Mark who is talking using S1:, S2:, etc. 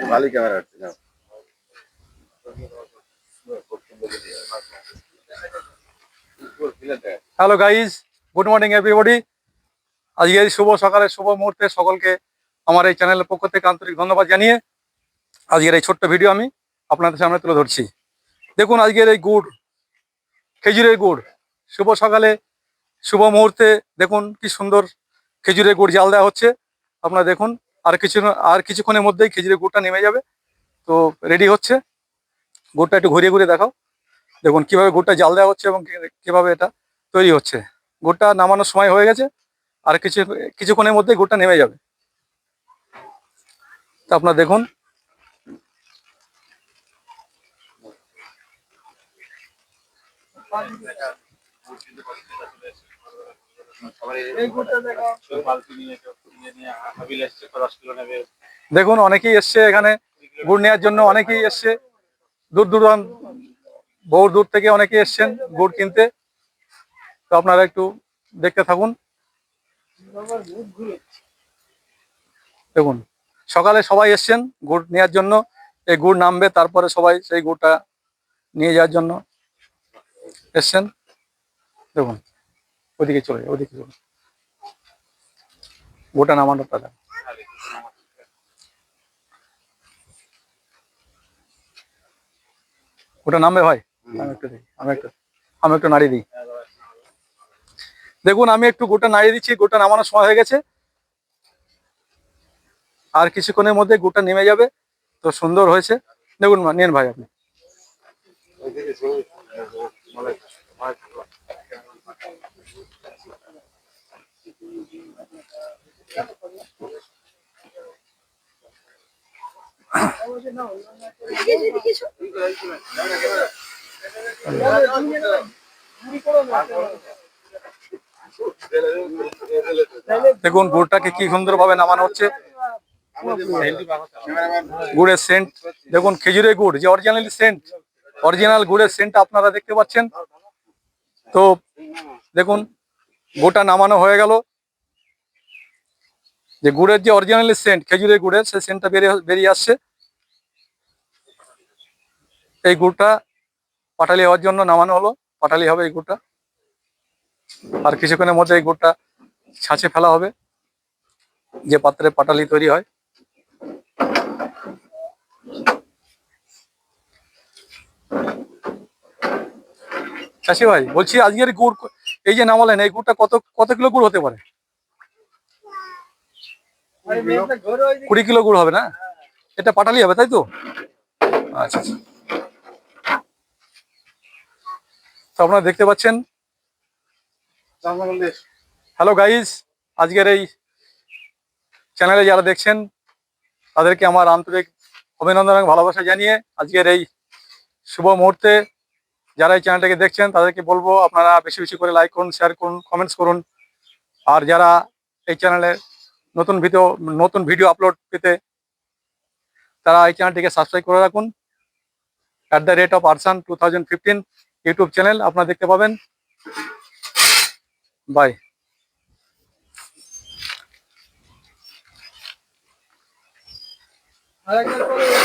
S1: Camera হচ্ছে না
S2: hello guys good morning everybody আজকে এই শুভ সকালে শুভ মুহূর্তে সকলকে আমার এই চ্যানেলের পক্ষ থেকে আন্তরিক ধন্যবাদ জানিয়ে আজকের এই ছোট্ট ভিডিও আমি আপনাদের সামনে তুলে ধরছি। দেখুন, আজকের এই গুড়, খেজুরের গুড়। শুভ সকালে, শুভ মুহূর্তে দেখুন কি সুন্দর খেজুরের গুড় জাল দেওয়া হচ্ছে। আপনারা দেখুন আর কিছু আর কিছুক্ষণের মধ্যেই খেজুরের গুড়টা নেমে যাবে। তো রেডি হচ্ছে। গুড়টা একটু ঘুরিয়ে ঘুরিয়ে দেখাও। দেখুন কীভাবে গুড়টা জাল দেওয়া হচ্ছে এবং কীভাবে এটা তৈরি হচ্ছে। গুড়টা নামানোর সময় হয়ে গেছে, আর কিছু, কিছুক্ষণের মধ্যেই গুড়টা নেমে যাবে। তা আপনারা দেখুন। দেখুন, অনেকেই এসছে এখানে গুড় নেওয়ার জন্য, অনেকেই এসছে। দূর দূরান্ত বহু দূর থেকে অনেকেই এসছেন গুড় কিনতে। তো আপনারা একটু দেখতে থাকুন। দেখুন, সকালে সবাই এসছেন গুড় নেওয়ার জন্য। এই গুড় নামবে, তারপরে সবাই সেই গুড়টা নিয়ে যাওয়ার জন্য এসছেন। দেখুন ওদিকে চলে ওদিকে চলে গুড়টা নামানোর দাদা ওটা নামবে ভাই? আমি একটু দেখি, আমি একটু আমি একটু নাড়িয়ে দিই। দেখুন, আমি একটু গোটা নাড়িয়ে দিচ্ছি, গোটা নামানোর সময় হয়ে গেছে। আর কিছুক্ষণের মধ্যে গোটা নেমে যাবে, তো সুন্দর হয়েছে। দেখুন নেন ভাই আপনি। দেখুন, গুড়টাকে কি সুন্দরভাবে নামানো হচ্ছে। গুড়ের সেন্ট দেখুন, খেজুরের গুড়, যে অরিজিনাল সেন্ট অরিজিনাল গুড়ের সেন্ট আপনারা দেখতে পাচ্ছেন। তো, দেখুন গোটা নামানো হয়ে গেল। যে গুড়ের যে অরিজিনাল সেন্ট খেজুরের গুড়ের, সেই সেন্টটা বেরিয়ে বেরিয়ে আসছে। এই গুড়টা পাটালি হওয়ার জন্য নামানো হলো। পাটালি হবে এই গুড়টা। আর কিছুক্ষণের মধ্যে এই গুড়টা ছাঁচে ফেলা হবে। যে পাত্রে পাটালি তৈরি হয়। চাষি ভাই, বলছি আজকের গুড় এই যে নামালেন, এই গুড়টা কত কত কিলো গুড় হতে পারে? কুড়ি কিলো গুড় হবে না? এটা পাটালি হবে, তাই তো? আচ্ছা আচ্ছা তো আপনারা দেখতে পাচ্ছেন? হ্যালো গাইজ আজকের এই চ্যানেলে যারা দেখছেন, তাদেরকে আমার আন্তরিক অভিনন্দন এবং ভালোবাসা জানিয়ে আজকের এই শুভ মুহূর্তে যারা এই চ্যানেলটাকে দেখছেন, তাদেরকে বলব আপনারা বেশি বেশি করে লাইক করুন শেয়ার করুন কমেন্টস করুন। আর যারা এই চ্যানেলে নতুন ভিডিও নতুন ভিডিও আপলোড পেতে, তারা এই চ্যানেলটিকে সাবস্ক্রাইব করে রাখুন। At the rate of Arsan two thousand fifteen YouTube channel আপনারা দেখতে পাবেন। বাই।
S3: আরেকবার